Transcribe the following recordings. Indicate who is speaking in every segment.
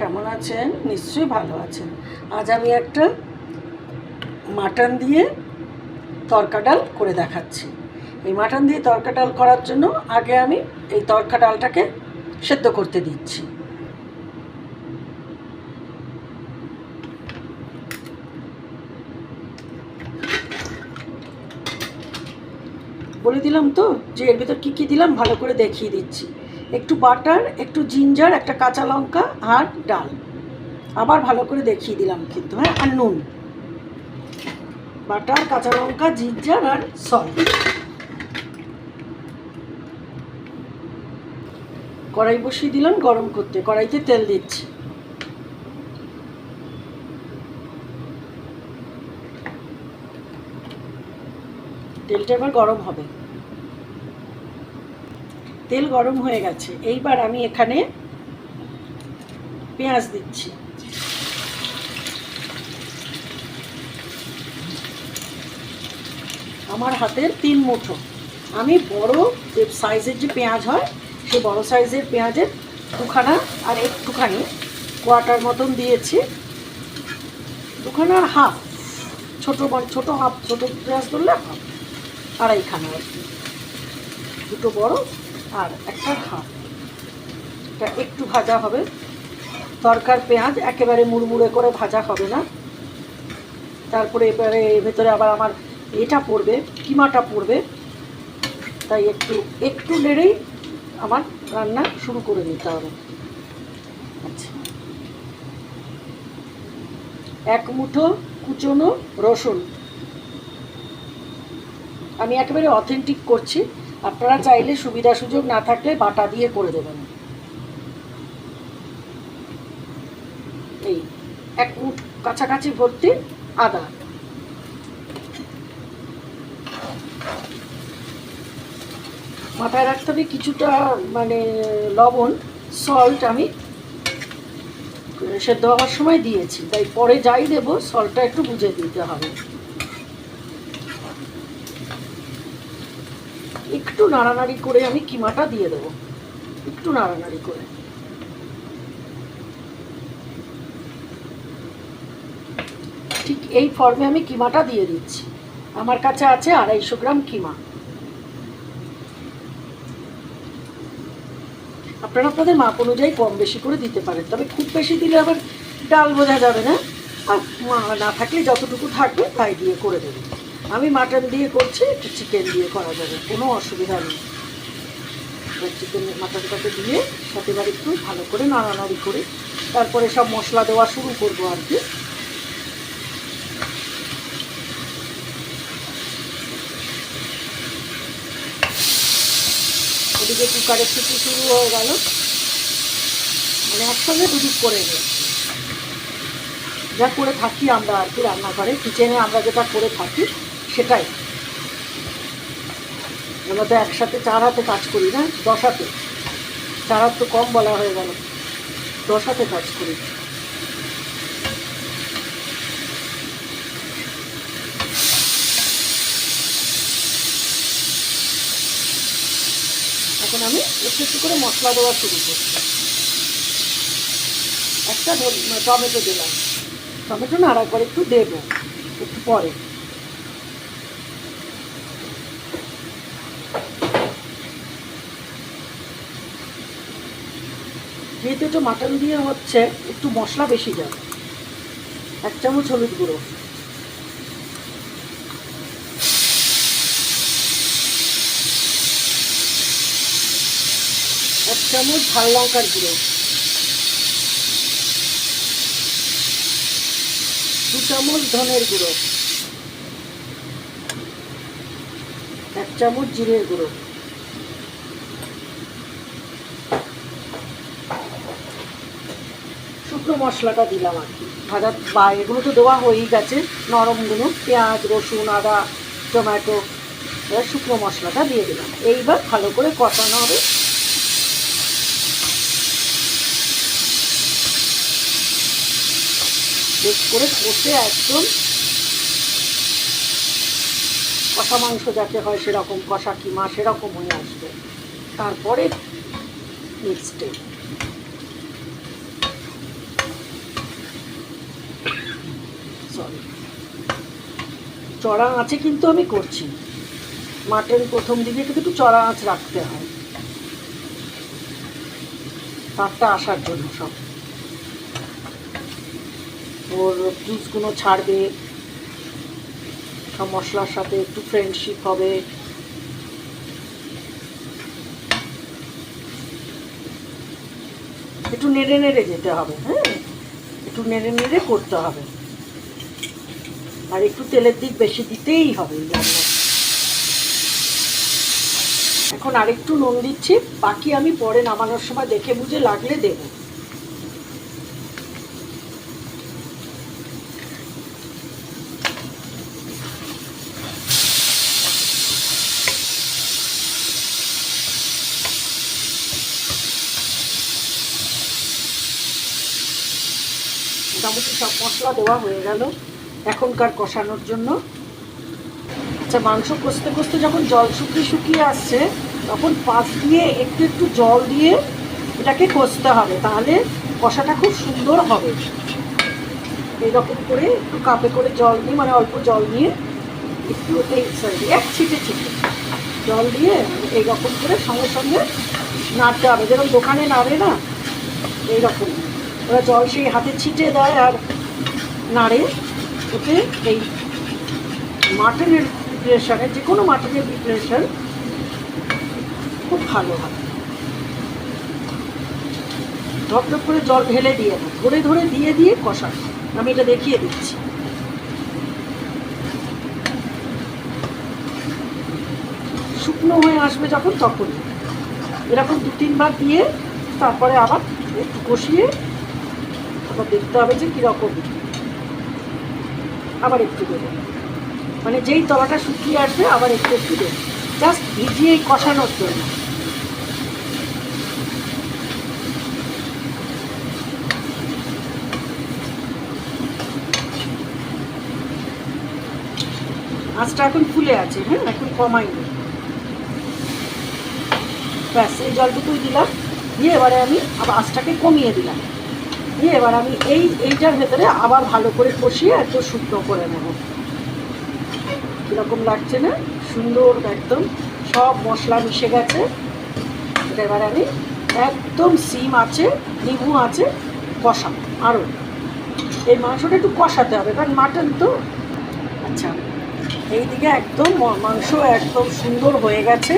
Speaker 1: কেমন আছেন? নিশ্চয়ই ভালো আছেন। আজ আমি একটা মাটন দিয়ে তরকা ডাল করে দেখাচ্ছি। এই মাটন দিয়ে তরকা ডাল করার জন্য আগে আমি এই তরকা ডালটাকে সেদ্ধ করতে দিচ্ছি। বলে দিলাম তো যে এর ভিতর কী কী দিলাম ভালো করে দেখিয়ে দিচ্ছি। একটু বাটার, একটু জিঞ্জার, একটা কাঁচা লঙ্কা আর ডাল। আবার ভালো করে দেখিয়ে দিলাম কিন্তু হ্যাঁ আর নুন। বাটার, কাঁচা লঙ্কা, জিঞ্জার আর সল্ট কড়াই বসিয়ে দিলাম গরম করতে, কড়াইতে তেল দিচ্ছি। তেলটা এবার গরম হবে। তেল গরম হয়ে গেছে। এইবার আমি এখানে পেঁয়াজ দিচ্ছি। আমার হাতের তিন মুঠো। আমি বড় যে সাইজের যে পেঁয়াজ হয় সেই বড় সাইজের পেঁয়াজের দুখানা আর একটুখানি কোয়াটার মতন দিয়েছি। দুখানা আর হাফ। ছোটো ছোটো হাফ, ছোটো পেঁয়াজ ধরলে হাফ। আড়াইখানা আর কি। দুটো বড় আর একটা হাফ। এটা একটু ভাজা হবে। তরকার পেঁয়াজ একেবারে মুড়মুড়ে করে ভাজা হবে না। তারপরে এবারে ভেতরে আবার আমার এটা পড়বে, কিমাটা পড়বে। তাই একটু একটু নেড়েই আমার রান্না শুরু করে নিতে হবে। আচ্ছা। এক মুঠো কুচনো রসুন। আমি একেবারে অথেন্টিক করছি। আপনারা চাইলে সুবিধা সুযোগ না থাকলে বাটা দিয়ে করে দেবেন। এই, এক মুঠ কাছাকাছি ভর্তি আদা। মাথায় রাখতে হবে কিছুটা মানে লবণ সল্ট আমি সেদ্ধ হওয়ার সময় দিয়েছি। তাই পরে যাই দেবো সল্টটা একটু বুঝে দিতে হবে একটু নাড়ানাড়ি করে আমি কিমাটা দিয়ে দেবো। একটু নাড়ানাড়ি করে। ঠিক এই ফর্মে আমি কিমাটা দিয়ে দিচ্ছি। আমার কাছে আছে আড়াইশো গ্রাম কিমা। আপনারা আপনাদের মাপ অনুযায়ী কম বেশি করে দিতে পারেন। তবে খুব বেশি দিলে আবার ডাল বোঝা যাবে না। আর মা না থাকলে যতটুকু থাকবে তাই দিয়ে করে দেবে আমি মাটন দিয়ে করছি, একটু চিকেন দিয়ে করা যাবে। কোনো অসুবিধা নেই। চিকেন মাটনটাকে দিয়ে সাথে এবার একটু ভালো করে নাড়ানাড়ি করে, তারপরে সব মশলা দেওয়া শুরু করব আর কি। ওদিকে কুকারের ছুটি শুরু হয়ে গেল। মানে একসঙ্গে দুদিক করে নিয়েছি যা করে থাকি আমরা আর কি রান্নাঘরে। কিচেনে আমরা যেটা করে থাকি সেটাই। আমরা তো একসাথে চার হাতে কাজ করি না, দশ হাতে। চার হাত তো কম বলা হয়ে গেল। দশ হাতে কাজ করি। এখন আমি একটু একটু করে মশলা দেওয়া শুরু করছি। একটা টমেটো দিলাম। টমেটো না আর একবার একটু দেবো, একটু পরে। যেহেতু একটু মাটন দিয়ে হচ্ছে একটু মশলা বেশি যাবে এক চামচ হলুদ গুঁড়ো। এক চামচ ঝাল লঙ্কার গুঁড়ো। দু চামচ ধনের গুঁড়ো। এক চামচ জিরের গুঁড়ো। শুকনো মশলাটা দিলাম আর কি। ভাজা বা এগুলো তো দেওয়া হয়েই গেছে নরমগুলো পেঁয়াজ, রসুন, আদা, টমেটো, এবার শুকনো মশলাটা দিয়ে দিলাম। এইবার ভালো করে কষানো হবে। করে কষে একদম কষা মাংস যাতে হয় সেরকম, কষা কিমা সেরকম হয়ে আসবে। তারপরে নেক্সট চড়া আঁচে কিন্তু আমি করছি। মাটন প্রথম দিকে কিন্তু একটু চড়া আঁচ রাখতে হয়। তারটা আসার জন্য সব। ওর জুসগুলো ছাড়বে। সব মশলার সাথে একটু ফ্রেন্ডশিপ হবে। একটু নেড়ে নেড়ে যেতে হবে হ্যাঁ? একটু নেড়ে নেড়ে করতে হবে। আর একটু তেলের দিক বেশি দিতেই হবে এখন আরেকটু নুন দিচ্ছি, বাকি আমি পরে নামানোর সময় দেখে বুঝে লাগলে দেব। মোটামুটি সব মশলা দেওয়া হয়ে গেল। এখনকার কষানোর জন্য। আচ্ছা মাংস কষতে কষতে যখন জল শুকিয়ে শুকিয়ে আসছে, তখন পাশ দিয়ে একটু একটু জল দিয়ে এটাকে কষতে হবে, তাহলে কষাটা খুব সুন্দর হবে। এইরকম করে একটু কাপে করে জল নিয়ে মানে অল্প জল নিয়ে একটু এই সরি এক ছিটে ছিটে জল দিয়ে এইরকম করে সঙ্গে সঙ্গে নাড়তে হবে। যেরকম দোকানে নাড়ে না, এইরকম। ওরা জল সেই হাতে ছিটে দেয় আর নাড়ে। ওতে এই মাটনের প্রিপারেশানে যে কোনো মাটনের প্রিপারেশান খুব ভালো হয়। ধপ ধপ করে জল ঢেলে দিয়ে দাও ধরে ধরে দিয়ে দিয়ে কষা আমি এটা দেখিয়ে দিচ্ছি। শুকনো হয়ে আসবে যখন, তখন। এরকম দু তিনবার দিয়ে তারপরে আবার একটু কষিয়ে আবার দেখতে হবে যে কীরকম। আবার একটু দেবো। মানে যেই তলাটা শুকিয়ে আসবে, আবার একটু একটু দেবো। জাস্ট ভিজিয়ে কষানোর জন্য। আঁচটা এখন ফুলে আছে হ্যাঁ? এখন কমাইনি ব্যাস, এই জলটুকুই দিলাম। দিয়ে এবারে আমি আবার আঁচটাকে কমিয়ে দিলাম। দিয়ে এবার আমি এই, এইটার ভেতরে আবার ভালো করে কষিয়ে একটু শুকনো করে নেব। কীরকম লাগছে না? সুন্দর একদম। সব মশলা মিশে গেছে। এটা এবার আমি একদম সিম আছে, নিবু আছে কষা আরও। এই মাংসটা একটু কষাতে হবে, কারণ মাটন তো। আচ্ছা এইদিকে একদম মাংস একদম সুন্দর হয়ে গেছে।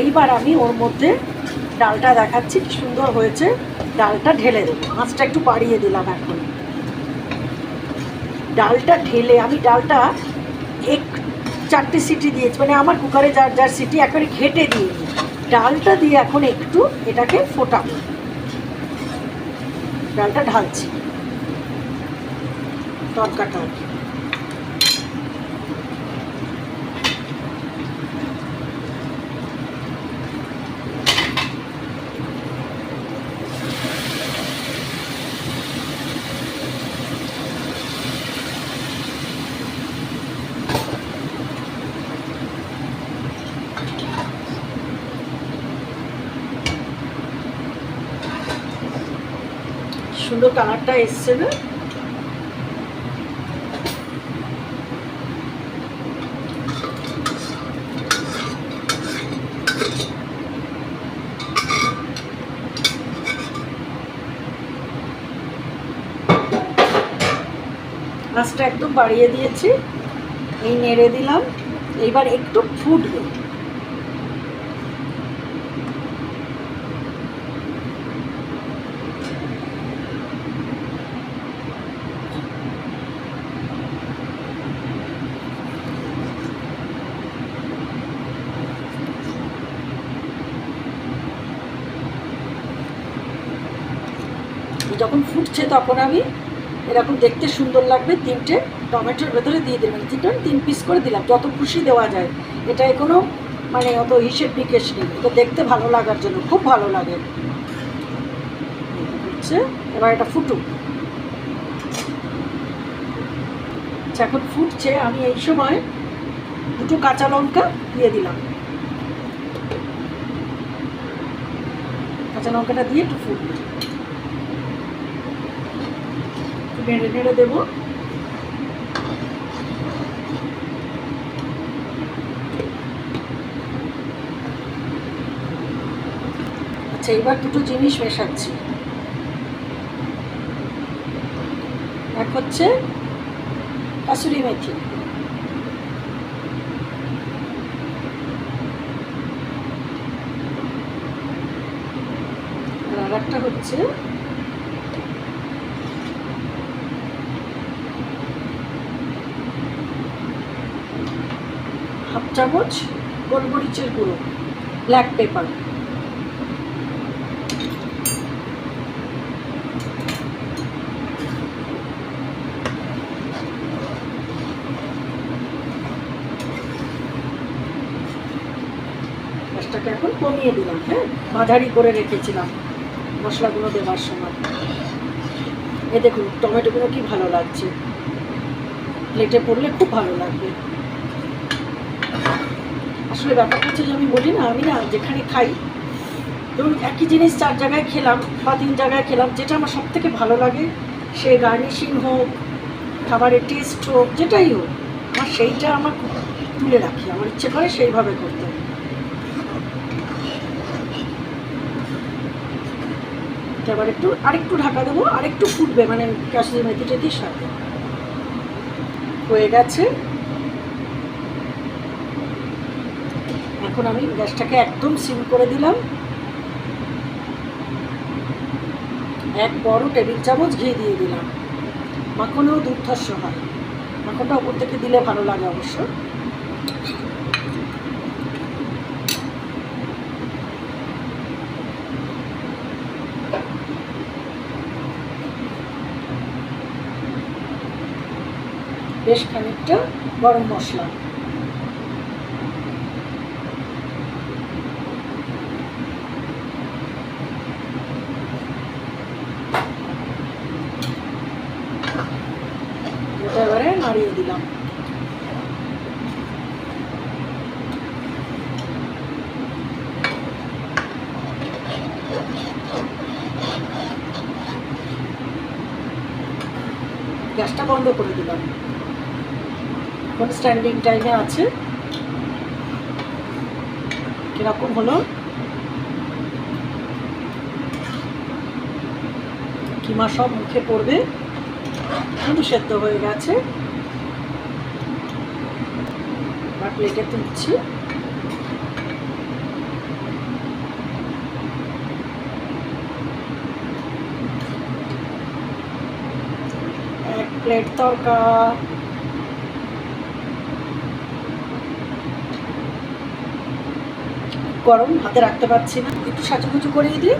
Speaker 1: এইবার আমি ওর মধ্যে ডালটা দেখাচ্ছি, কি সুন্দর হয়েছে। ডালটা ঢেলে দেবো। আঁচটা একটু বাড়িয়ে দিলাম এখন। ডালটা ঢেলে, আমি ডালটা এক চারটে সিটি দিয়েছি মানে আমার কুকারে যার যার সিটি, একবারে ঘেটে দিয়ে ডালটা দিয়ে এখন একটু এটাকে ফোটাবো। ডালটা ঢালছি। তরকাটা সুন্দর কালারটা এসছে না? একদম বাড়িয়ে দিয়েছি। এই নেড়ে দিলাম। এইবার একটু ফুটবে। যখন ফুটছে তখন আমি এরকম দেখতে সুন্দর লাগবে তিনটে টমেটোর ভেতরে দিয়ে দিলাম তিনটে, তিন পিস করে দিলাম, যত খুশি দেওয়া যায়। এটাই কোনো মানে অত হিসেব নিকেশ নেই। এটা দেখতে ভালো লাগার জন্য, খুব ভালো লাগে। হচ্ছে, এবার এটা ফুটুক। আচ্ছা এখন ফুটছে, আমি এই সময় দুটো কাঁচা লঙ্কা দিয়ে দিলাম। কাঁচা লঙ্কাটা দিয়ে একটু ফুটবে। নেড়ে নেড়ে দেবো। আচ্ছা এবার দুটো জিনিস মেশাচ্ছি। এক হচ্ছে কাসুরি মেথি। আর একটা হচ্ছে চামচ গোলমরিচের গুঁড়ো ব্ল্যাক পেপার গ্যাসটাকে এখন কমিয়ে দিলাম হ্যাঁ? মাঝারি করে রেখেছিলাম মশলাগুলো দেওয়ার সময়। এ দেখুন, টমেটোগুলো কি ভালো লাগছে। প্লেটে পড়লে খুব ভালো লাগবে। আসলে ব্যাপারটা হচ্ছে যে আমি বলি না, আমি না যেখানে খাই, ধরুন একই জিনিস চার জায়গায় খেলাম বা তিন জায়গায় খেলাম, যেটা আমার সব থেকে ভালো লাগে, সে গার্নিশিং হোক, খাবারের টেস্ট হোক, যেটাই হোক, আমার সেইটা আমার তুলে রাখি, আমার ইচ্ছে করে সেইভাবে করতে। এটা আবার একটু, আরেকটু ঢাকা দেবো, আরেকটু ফুটবে মানে কাশ্মীর মেথি টেথির সাথে হয়ে গেছে। এখন আমি গ্যাসটাকে একদম সিম করে দিলাম। এক বড় টেবিল চামচ ঘি দিয়ে দিলাম। মাখনেও দুর্ধর্ষ হয়। মাখনটা ওপর থেকে দিলে ভালো লাগে অবশ্য। বেশ খানিকটা গরম মশলা এটা এবারে নাড়িয়ে দিলাম গ্যাসটা বন্ধ করে দিলাম। এখন স্ট্যান্ডিং টাইমে আছে। কীরকম হলো? কিমা সব মুখে পড়বে। কিন্তু সেদ্ধ হয়ে গেছে। এবার প্লেটে তুলছি এক প্লেট তরকা গরম হাতে রাখতে পারছি না। একটু সাজুগুজু করিয়ে দিই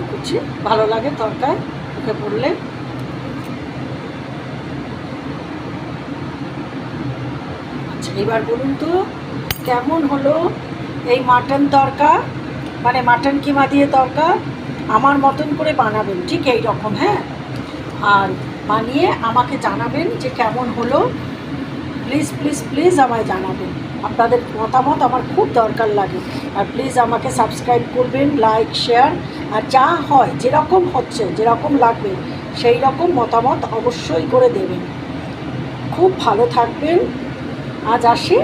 Speaker 1: একটু কুচি ভালো লাগে তরকায়, মুখে পড়লে। আচ্ছা এবার বলুন তো, কেমন হলো এই মাটন তরকা? মানে মাটন কিমা দিয়ে তরকা? আমার মতন করে বানাবেন, ঠিক এই রকম হ্যাঁ? আর বানিয়ে আমাকে জানাবেন যে কেমন হলো। প্লিজ প্লিজ প্লিজ আমায় জানাবেন। আপনাদের মতামত আমার খুব দরকার লাগে। আর প্লিজ আমাকে সাবস্ক্রাইব করবেন লাইক শেয়ার আর যা হয়, যেরকম হচ্ছে, যেরকম লাগবে, সেই রকম মতামত অবশ্যই করে দেবেন। খুব ভালো থাকবেন। আজ আসি।